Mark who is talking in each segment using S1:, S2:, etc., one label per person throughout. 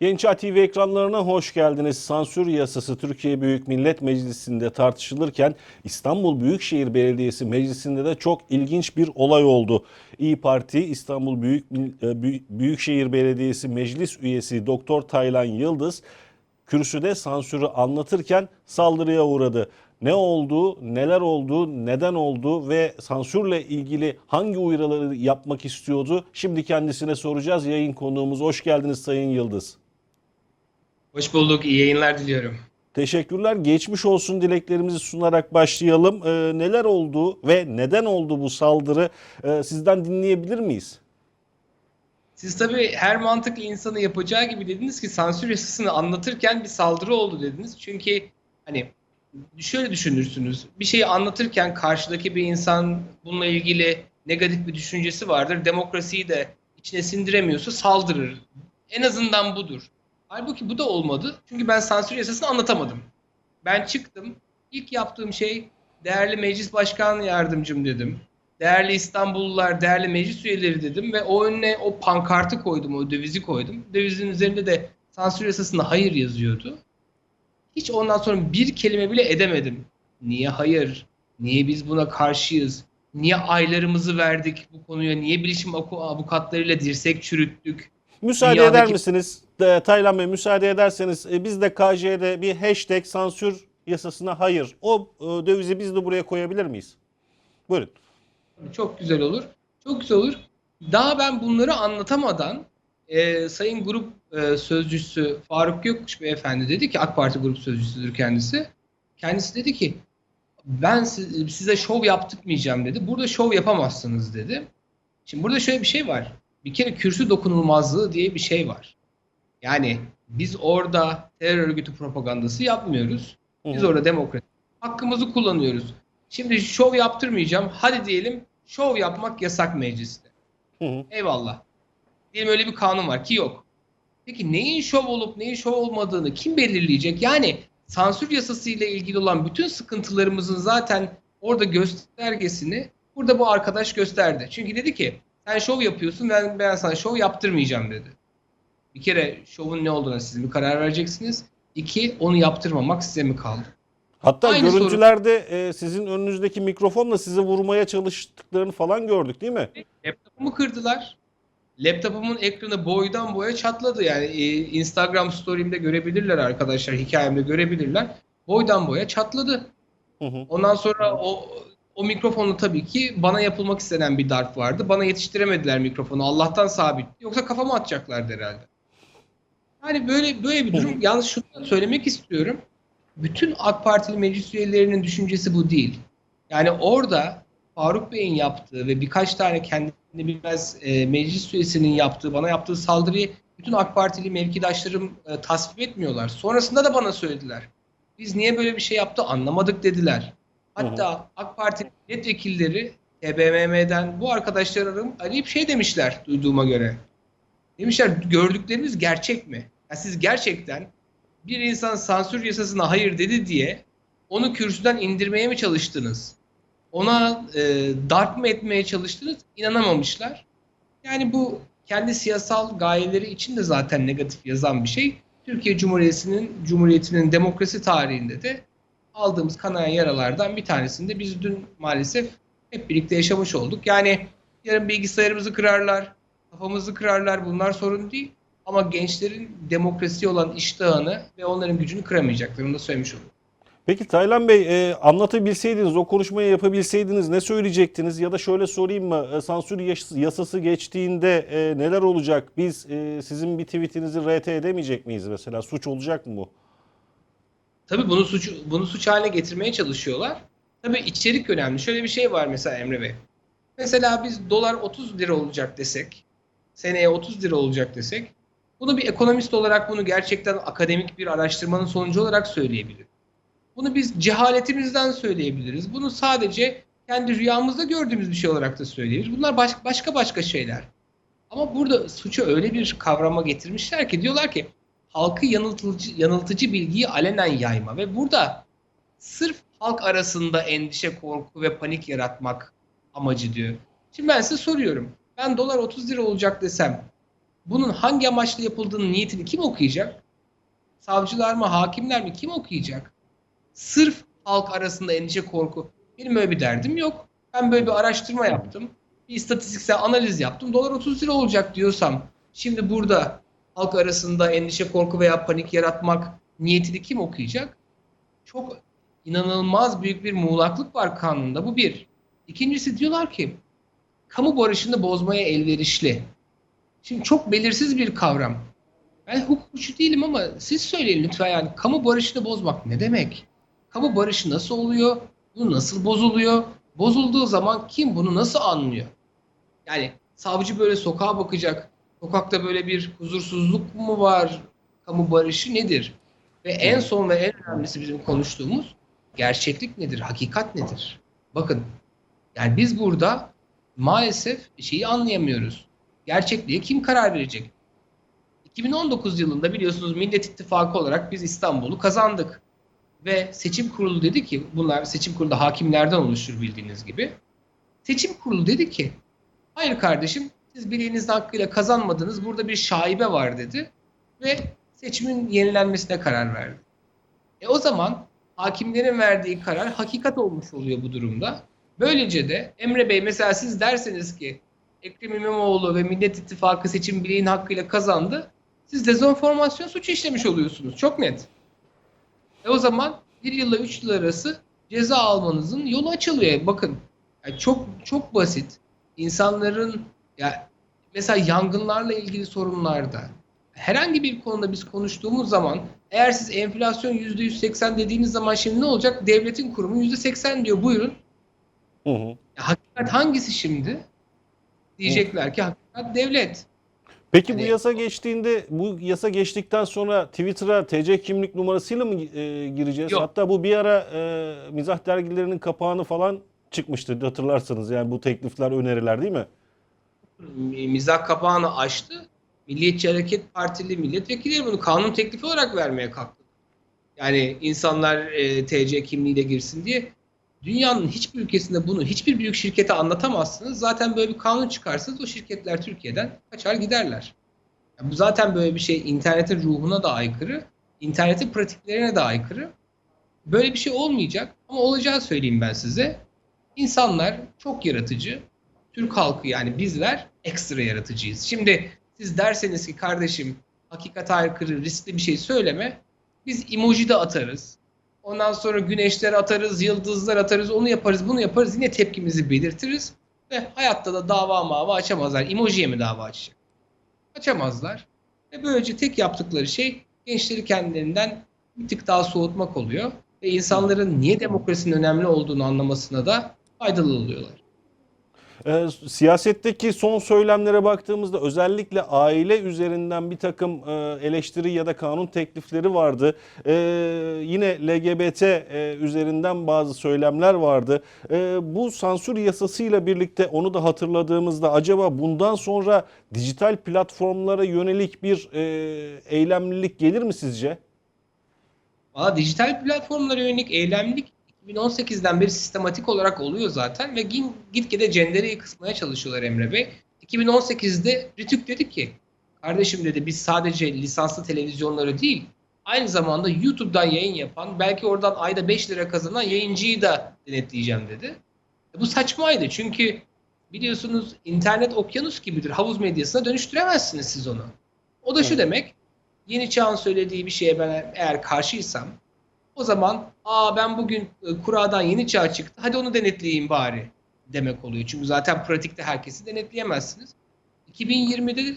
S1: Genç TV ekranlarına hoş geldiniz. Sansür yasası Türkiye Büyük Millet Meclisi'nde tartışılırken İstanbul Büyükşehir Belediyesi Meclisi'nde de çok ilginç bir olay oldu. İyi Parti İstanbul Büyük e, Büyük- Büyükşehir Belediyesi Meclis üyesi Doktor Taylan Yıldız kürsüde sansürü anlatırken saldırıya uğradı. Ne oldu, neler oldu, neden oldu ve sansürle ilgili hangi uyarıları yapmak istiyordu? Şimdi kendisine soracağız. Yayın konuğumuz hoş geldiniz Sayın Yıldız.
S2: Hoş bulduk. İyi yayınlar diliyorum.
S1: Teşekkürler. Geçmiş olsun dileklerimizi sunarak başlayalım. Ee, neler oldu ve neden oldu bu saldırı? Ee, sizden dinleyebilir miyiz?
S2: Siz tabii her mantıklı insanı yapacağı gibi dediniz ki sansür yasasını anlatırken bir saldırı oldu dediniz. Çünkü hani şöyle düşünürsünüz. Bir şeyi anlatırken karşıdaki bir insan bununla ilgili negatif bir düşüncesi vardır. Demokrasiyi de içine sindiremiyorsa saldırır. En azından budur. Halbuki bu da olmadı. Çünkü ben sansür yasasını anlatamadım. Ben çıktım. İlk yaptığım şey değerli meclis başkan yardımcım dedim. Değerli İstanbullular, değerli meclis üyeleri dedim ve o önüne o pankartı koydum, o dövizi koydum. Dövizin üzerinde de sansür yasasında hayır yazıyordu. Hiç ondan sonra bir kelime bile edemedim. Niye hayır? Niye biz buna karşıyız? Niye aylarımızı verdik bu konuya? Niye bilişim avu- avukatlarıyla dirsek çürüttük?
S1: Müsaade
S2: Dünyadaki-
S1: eder misiniz? Taylan Bey müsaade ederseniz e, biz de KJ'de bir hashtag sansür yasasına hayır. O e, dövizi biz de buraya koyabilir miyiz? Buyurun.
S2: Çok güzel olur. Çok güzel olur. Daha ben bunları anlatamadan e, Sayın Grup e, Sözcüsü Faruk Gökkuş Beyefendi dedi ki AK Parti Grup Sözcüsüdür kendisi. Kendisi dedi ki ben si- size şov yaptırmayacağım dedi. Burada şov yapamazsınız dedi. Şimdi burada şöyle bir şey var. Bir kere kürsü dokunulmazlığı diye bir şey var. Yani biz orada terör örgütü propagandası yapmıyoruz. Biz orada demokrasi hakkımızı kullanıyoruz. Şimdi şov yaptırmayacağım. Hadi diyelim şov yapmak yasak mecliste.
S1: Hı hı.
S2: Eyvallah. Diyelim öyle bir kanun var ki yok. Peki neyin şov olup neyin şov olmadığını kim belirleyecek? Yani sansür yasası ile ilgili olan bütün sıkıntılarımızın zaten orada göstergesini burada bu arkadaş gösterdi. Çünkü dedi ki sen şov yapıyorsun ben, ben sana şov yaptırmayacağım dedi. Bir kere şovun ne olduğuna siz mi karar vereceksiniz? İki, onu yaptırmamak size mi kaldı?
S1: Hatta
S2: Aynı soru.
S1: görüntülerde e, sizin önünüzdeki mikrofonla sizi vurmaya çalıştıklarını falan gördük değil mi?
S2: Laptopumu kırdılar. Laptopumun ekranı boydan boya çatladı. Yani e, Instagram story'imde görebilirler arkadaşlar, hikayemde görebilirler. Boydan boya çatladı.
S1: Hı hı.
S2: Ondan sonra o o mikrofonu tabii ki bana yapılmak istenen bir darp vardı. Bana yetiştiremediler mikrofonu. Allah'tan sabit. Yoksa kafama atacaklardı herhalde. Yani böyle böyle bir durum. Yalnız şunu da söylemek istiyorum. Bütün AK Partili meclis üyelerinin düşüncesi bu değil. Yani orada Faruk Bey'in yaptığı ve birkaç tane kendini bilmez e, meclis üyesinin yaptığı, bana yaptığı saldırıyı bütün AK Partili mevkidaşlarım e, tasvip etmiyorlar. Sonrasında da bana söylediler. Biz niye böyle bir şey yaptı anlamadık dediler. Hatta AK Parti milletvekilleri TBMM'den bu arkadaşlar arayıp şey demişler duyduğuma göre. Demişler gördükleriniz gerçek mi? Ya siz gerçekten bir insan sansür yasasına hayır dedi diye onu kürsüden indirmeye mi çalıştınız? Ona e, darp mı etmeye çalıştınız? İnanamamışlar. Yani bu kendi siyasal gayeleri için de zaten negatif yazan bir şey. Türkiye Cumhuriyeti'nin Cumhuriyeti'nin demokrasi tarihinde de aldığımız kanayan yaralardan bir tanesinde biz dün maalesef hep birlikte yaşamış olduk. Yani yarın bilgisayarımızı kırarlar, kafamızı kırarlar bunlar sorun değil. Ama gençlerin demokrasiye olan iştahını ve onların gücünü kıramayacaklar. Onu da söylemiş olduk.
S1: Peki Taylan Bey e, anlatabilseydiniz, o konuşmayı yapabilseydiniz ne söyleyecektiniz? Ya da şöyle sorayım mı? E, sansür yas- yasası geçtiğinde e, neler olacak? Biz e, sizin bir tweetinizi RT edemeyecek miyiz mesela? Suç olacak mı bu?
S2: Tabii bunu suç bunu suç haline getirmeye çalışıyorlar. Tabii içerik önemli. Şöyle bir şey var mesela Emre Bey. Mesela biz dolar 30 lira olacak desek, seneye 30 lira olacak desek, bunu bir ekonomist olarak bunu gerçekten akademik bir araştırmanın sonucu olarak söyleyebiliriz. Bunu biz cehaletimizden söyleyebiliriz. Bunu sadece kendi rüyamızda gördüğümüz bir şey olarak da söyleyebiliriz. Bunlar baş, başka başka şeyler. Ama burada suçu öyle bir kavrama getirmişler ki diyorlar ki halkı yanıltıcı, yanıltıcı bilgiyi alenen yayma ve burada sırf halk arasında endişe, korku ve panik yaratmak amacı diyor. Şimdi ben size soruyorum. Ben dolar 30 lira olacak desem bunun hangi amaçla yapıldığının niyetini kim okuyacak? Savcılar mı, hakimler mi? Kim okuyacak? Sırf halk arasında endişe, korku. Benim öyle bir derdim yok. Ben böyle bir araştırma yaptım. Bir istatistiksel analiz yaptım. Dolar 30 lira olacak diyorsam şimdi burada halk arasında endişe, korku veya panik yaratmak niyetini kim okuyacak? Çok inanılmaz büyük bir muğlaklık var kanunda. Bu bir. İkincisi diyorlar ki kamu barışını bozmaya elverişli. Şimdi çok belirsiz bir kavram. Ben hukukçu değilim ama siz söyleyin lütfen yani kamu barışını bozmak ne demek? Kamu barışı nasıl oluyor? Bu nasıl bozuluyor? Bozulduğu zaman kim bunu nasıl anlıyor? Yani savcı böyle sokağa bakacak. Sokakta böyle bir huzursuzluk mu var? Kamu barışı nedir? Ve en son ve en önemlisi bizim konuştuğumuz gerçeklik nedir? Hakikat nedir? Bakın yani biz burada maalesef şeyi anlayamıyoruz. Gerçekliğe kim karar verecek? 2019 yılında biliyorsunuz Millet İttifakı olarak biz İstanbul'u kazandık. Ve seçim kurulu dedi ki, bunlar seçim kurulu hakimlerden oluşur bildiğiniz gibi. Seçim kurulu dedi ki, hayır kardeşim siz bileğinizin hakkıyla kazanmadınız, burada bir şaibe var dedi. Ve seçimin yenilenmesine karar verdi. E o zaman hakimlerin verdiği karar hakikat olmuş oluyor bu durumda. Böylece de Emre Bey mesela siz derseniz ki Ekrem İmamoğlu ve Millet İttifakı seçim bileğin hakkıyla kazandı. Siz dezenformasyon suçu işlemiş oluyorsunuz. Çok net. E o zaman bir yılla üç yıl arası ceza almanızın yolu açılıyor. Bakın yani çok çok basit. İnsanların ya mesela yangınlarla ilgili sorunlarda herhangi bir konuda biz konuştuğumuz zaman eğer siz enflasyon %180 dediğiniz zaman şimdi ne olacak? Devletin kurumu %80 diyor. Buyurun.
S1: Hı hı.
S2: Ya, hakikat hangisi şimdi? Diyecekler ki hakikat devlet.
S1: Peki bu
S2: Hani-
S1: yasa geçtiğinde, bu yasa geçtikten sonra Twitter'a TC kimlik numarasıyla mı e, gireceğiz?
S2: Yok.
S1: Hatta bu bir ara e, mizah dergilerinin kapağını falan çıkmıştı hatırlarsanız. Yani bu teklifler, öneriler değil mi?
S2: Mizah kapağını açtı. Milliyetçi Hareket Partili milletvekilleri bunu kanun teklifi olarak vermeye kalktı. Yani insanlar e, TC kimliğiyle girsin diye. Dünyanın hiçbir ülkesinde bunu hiçbir büyük şirkete anlatamazsınız. Zaten böyle bir kanun çıkarsanız o şirketler Türkiye'den kaçar giderler. Yani bu zaten böyle bir şey internetin ruhuna da aykırı, internetin pratiklerine de aykırı. Böyle bir şey olmayacak ama olacağı söyleyeyim ben size. İnsanlar çok yaratıcı. Türk halkı yani bizler ekstra yaratıcıyız. Şimdi siz derseniz ki kardeşim hakikate aykırı riskli bir şey söyleme. Biz emoji de atarız. Ondan sonra güneşler atarız, yıldızlar atarız, onu yaparız, bunu yaparız. Yine tepkimizi belirtiriz. Ve hayatta da dava mava açamazlar. Emojiye mi dava açacak? Açamazlar. Ve böylece tek yaptıkları şey gençleri kendilerinden bir tık daha soğutmak oluyor. Ve insanların niye demokrasinin önemli olduğunu anlamasına da faydalı oluyorlar.
S1: E, siyasetteki son söylemlere baktığımızda özellikle aile üzerinden bir takım e, eleştiri ya da kanun teklifleri vardı. E, yine LGBT e, üzerinden bazı söylemler vardı. E, bu sansür yasasıyla birlikte onu da hatırladığımızda acaba bundan sonra dijital platformlara yönelik bir e, eylemlilik gelir mi sizce?
S2: Valla dijital platformlara yönelik eylemlilik 2018'den beri sistematik olarak oluyor zaten ve gitgide cendereyi kısmaya çalışıyorlar Emre Bey. 2018'de Rütük dedi ki kardeşim dedi biz sadece lisanslı televizyonları değil aynı zamanda YouTube'dan yayın yapan belki oradan ayda 5 lira kazanan yayıncıyı da denetleyeceğim dedi. E bu saçmaydı çünkü biliyorsunuz internet okyanus gibidir. Havuz medyasına dönüştüremezsiniz siz onu. O da şu
S1: Evet.
S2: demek yeni çağın söylediği bir şeye ben eğer karşıysam o zaman aa ben bugün e, kuradan yeni çağ çıktı hadi onu denetleyeyim bari demek oluyor. Çünkü zaten pratikte herkesi denetleyemezsiniz. 2020'de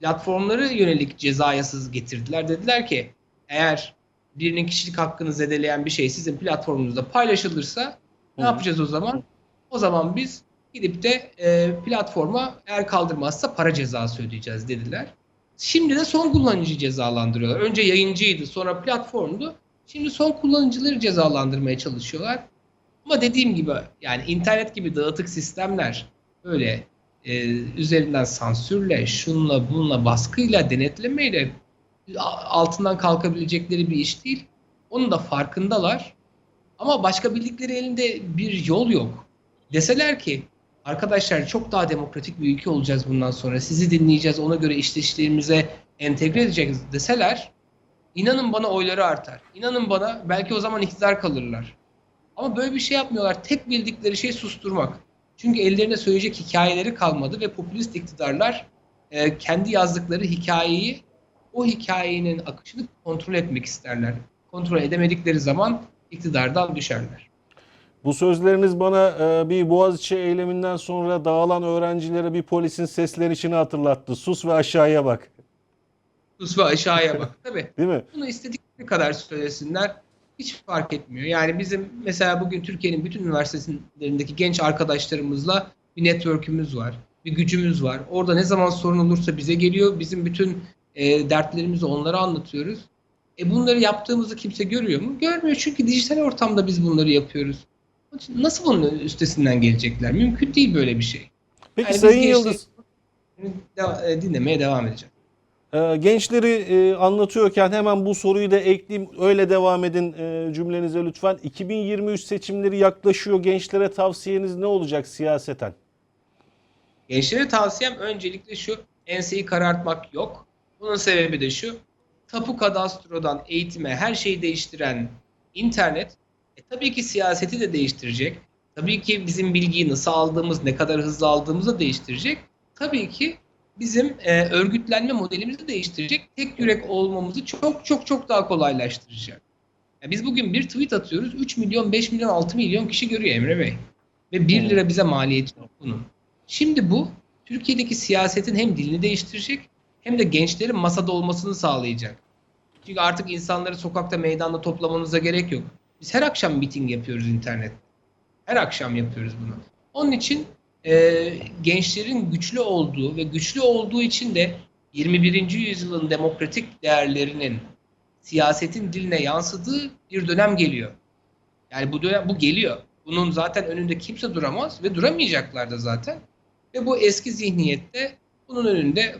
S2: platformlara yönelik ceza yasası getirdiler. Dediler ki eğer birinin kişilik hakkını zedeleyen bir şey sizin platformunuzda paylaşılırsa ne yapacağız o zaman? O zaman biz gidip de e, platforma eğer kaldırmazsa para cezası ödeyeceğiz dediler. Şimdi de son kullanıcıyı cezalandırıyorlar. Önce yayıncıydı, sonra platformdu. Şimdi son kullanıcıları cezalandırmaya çalışıyorlar. Ama dediğim gibi yani internet gibi dağıtık sistemler böyle e, üzerinden sansürle, şunla, bununla, baskıyla, denetlemeyle altından kalkabilecekleri bir iş değil. Onun da farkındalar. Ama başka bildikleri elinde bir yol yok. Deseler ki arkadaşlar çok daha demokratik bir ülke olacağız bundan sonra. Sizi dinleyeceğiz, ona göre işleştiğimize entegre edeceğiz deseler inanın bana oyları artar. İnanın bana belki o zaman iktidar kalırlar. Ama böyle bir şey yapmıyorlar. Tek bildikleri şey susturmak. Çünkü ellerinde söyleyecek hikayeleri kalmadı ve popülist iktidarlar e, kendi yazdıkları hikayeyi o hikayenin akışını kontrol etmek isterler. Kontrol edemedikleri zaman iktidardan düşerler.
S1: Bu sözleriniz bana e, bir Boğaziçi eyleminden sonra dağılan öğrencilere bir polisin seslenişini hatırlattı. Sus ve aşağıya bak.
S2: Sus ve aşağıya bak. Tabii.
S1: Değil mi?
S2: Bunu istedikleri kadar söylesinler. Hiç fark etmiyor. Yani bizim mesela bugün Türkiye'nin bütün üniversitelerindeki genç arkadaşlarımızla bir network'ümüz var. Bir gücümüz var. Orada ne zaman sorun olursa bize geliyor. Bizim bütün e, dertlerimizi onlara anlatıyoruz. E bunları yaptığımızı kimse görüyor mu? Görmüyor çünkü dijital ortamda biz bunları yapıyoruz. Nasıl bunun üstesinden gelecekler? Mümkün değil böyle bir şey.
S1: Peki
S2: Yani
S1: Sayın Yıldız,
S2: e, dinlemeye devam edeceğim.
S1: E, gençleri e, anlatıyorken hemen bu soruyu da ekleyeyim. Öyle devam edin e, cümlenize lütfen. 2023 seçimleri yaklaşıyor. Gençlere tavsiyeniz ne olacak siyaseten?
S2: Gençlere tavsiyem öncelikle şu, enseyi karartmak yok. Bunun sebebi de şu, tapu kadastrodan eğitime her şeyi değiştiren internet, e, tabii ki siyaseti de değiştirecek. Tabii ki bizim bilgiyi nasıl aldığımız, ne kadar hızlı aldığımızı da değiştirecek. Tabii ki bizim e, örgütlenme modelimizi de değiştirecek. Tek yürek olmamızı çok çok çok daha kolaylaştıracak. Ya biz bugün bir tweet atıyoruz, 3 milyon, 5 milyon, 6 milyon kişi görüyor Emre Bey. Ve 1 lira bize maliyeti yok bunun. Şimdi bu Türkiye'deki siyasetin hem dilini değiştirecek hem de gençlerin masada olmasını sağlayacak. Çünkü artık insanları sokakta meydanda toplamanıza gerek yok. Biz her akşam miting yapıyoruz internet. Her akşam yapıyoruz bunu. Onun için e, gençlerin güçlü olduğu ve güçlü olduğu için de 21. yüzyılın demokratik değerlerinin siyasetin diline yansıdığı bir dönem geliyor. Yani bu dönem bu geliyor. Bunun zaten önünde kimse duramaz ve duramayacaklar da zaten. Ve bu eski zihniyette bunun önünde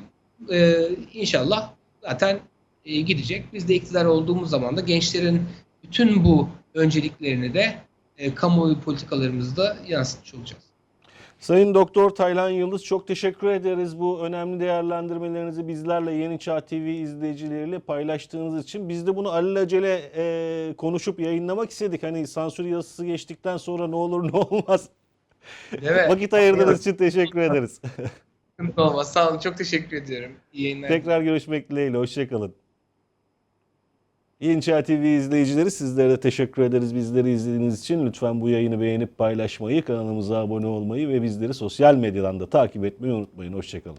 S2: e, inşallah zaten e, gidecek. Biz de iktidar olduğumuz zaman da gençlerin bütün bu önceliklerini de e, kamuoyu politikalarımızda yansıtmış olacağız.
S1: Sayın Doktor Taylan Yıldız çok teşekkür ederiz bu önemli değerlendirmelerinizi bizlerle Yeni Çağ TV izleyicileriyle paylaştığınız için. Biz de bunu alelacele e, konuşup yayınlamak istedik. Hani sansür yasası geçtikten sonra ne olur ne olmaz.
S2: Evet.
S1: Vakit ayırdığınız için teşekkür ederiz.
S2: Olmaz. Sağ olun. Çok teşekkür ediyorum. İyi yayınlar.
S1: Tekrar görüşmek dileğiyle. Hoşçakalın. Yeni Çağ TV izleyicileri sizlere de teşekkür ederiz bizleri izlediğiniz için. Lütfen bu yayını beğenip paylaşmayı, kanalımıza abone olmayı ve bizleri sosyal medyadan da takip etmeyi unutmayın. Hoşçakalın.